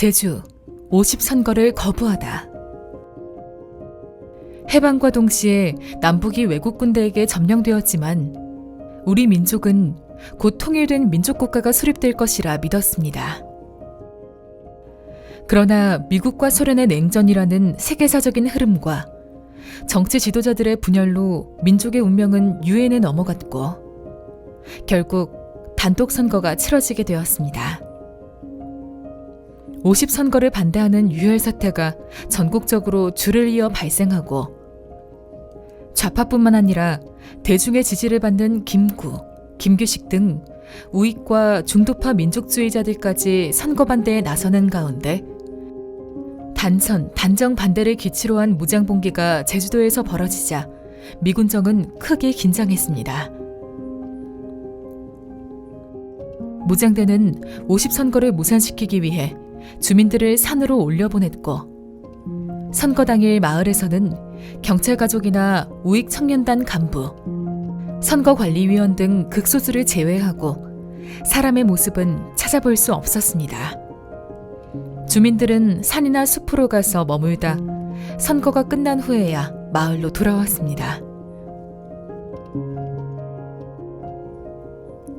제주 50선거를 거부하다. 해방과 동시에 남북이 외국 군대에게 점령되었지만 우리 민족은 곧 통일된 민족국가가 수립될 것이라 믿었습니다. 그러나 미국과 소련의 냉전이라는 세계사적인 흐름과 정치 지도자들의 분열로 민족의 운명은 유엔에 넘어갔고 결국 단독 선거가 치러지게 되었습니다. 50 선거를 반대하는 유혈 사태가 전국적으로 줄을 이어 발생하고 좌파뿐만 아니라 대중의 지지를 받는 김구, 김규식 등 우익과 중도파 민족주의자들까지 선거 반대에 나서는 가운데 단선, 단정 반대를 기치로 한 무장봉기가 제주도에서 벌어지자 미군정은 크게 긴장했습니다. 무장대는 50선거를 무산시키기 위해 주민들을 산으로 올려보냈고 선거 당일 마을에서는 경찰 가족이나 우익 청년단 간부, 선거관리위원 등 극소수를 제외하고 사람의 모습은 찾아볼 수 없었습니다. 주민들은 산이나 숲으로 가서 머물다 선거가 끝난 후에야 마을로 돌아왔습니다.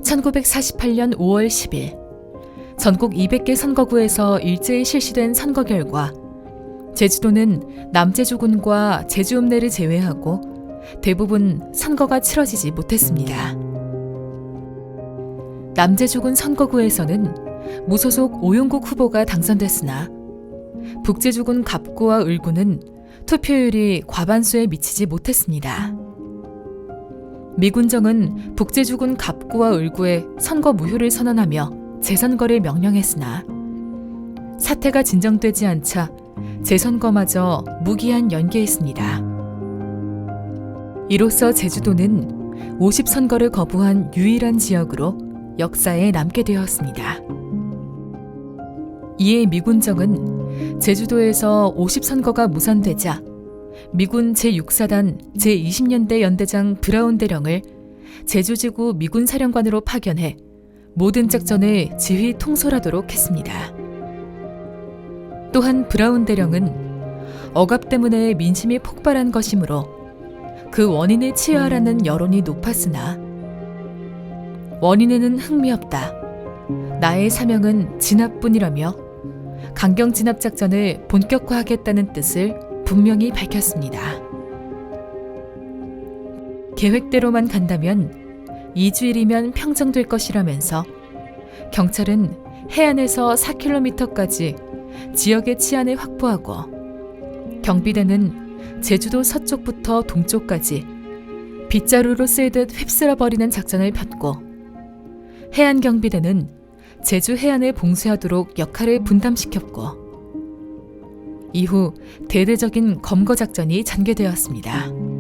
1948년 5월 10일 전국 200개 선거구에서 일제히 실시된 선거 결과 제주도는 남제주군과 제주읍내를 제외하고 대부분 선거가 치러지지 못했습니다. 남제주군 선거구에서는 무소속 오용국 후보가 당선됐으나 북제주군 갑구와 을구는 투표율이 과반수에 미치지 못했습니다. 미군정은 북제주군 갑구와 을구에 선거 무효를 선언하며 재선거를 명령했으나 사태가 진정되지 않자 재선거마저 무기한 연기했습니다. 이로써 제주도는 50선거를 거부한 유일한 지역으로 역사에 남게 되었습니다. 이에 미군정은 제주도에서 50선거가 무산되자 미군 제6사단 제20년대 연대장 브라운 대령을 제주지구 미군 사령관으로 파견해 모든 작전을 지휘 통솔하도록 했습니다. 또한 브라운 대령은 억압 때문에 민심이 폭발한 것이므로 그 원인을 치유하라는 여론이 높았으나 원인에는 흥미없다. 나의 사명은 진압뿐이라며 강경 진압 작전을 본격화하겠다는 뜻을 분명히 밝혔습니다. 계획대로만 간다면 2주일이면 평정될 것이라면서 경찰은 해안에서 4km까지 지역의 치안을 확보하고 경비대는 제주도 서쪽부터 동쪽까지 빗자루로 쓰이듯 휩쓸어 버리는 작전을 폈고 해안 경비대는 제주 해안을 봉쇄하도록 역할을 분담시켰고 이후 대대적인 검거 작전이 전개되었습니다.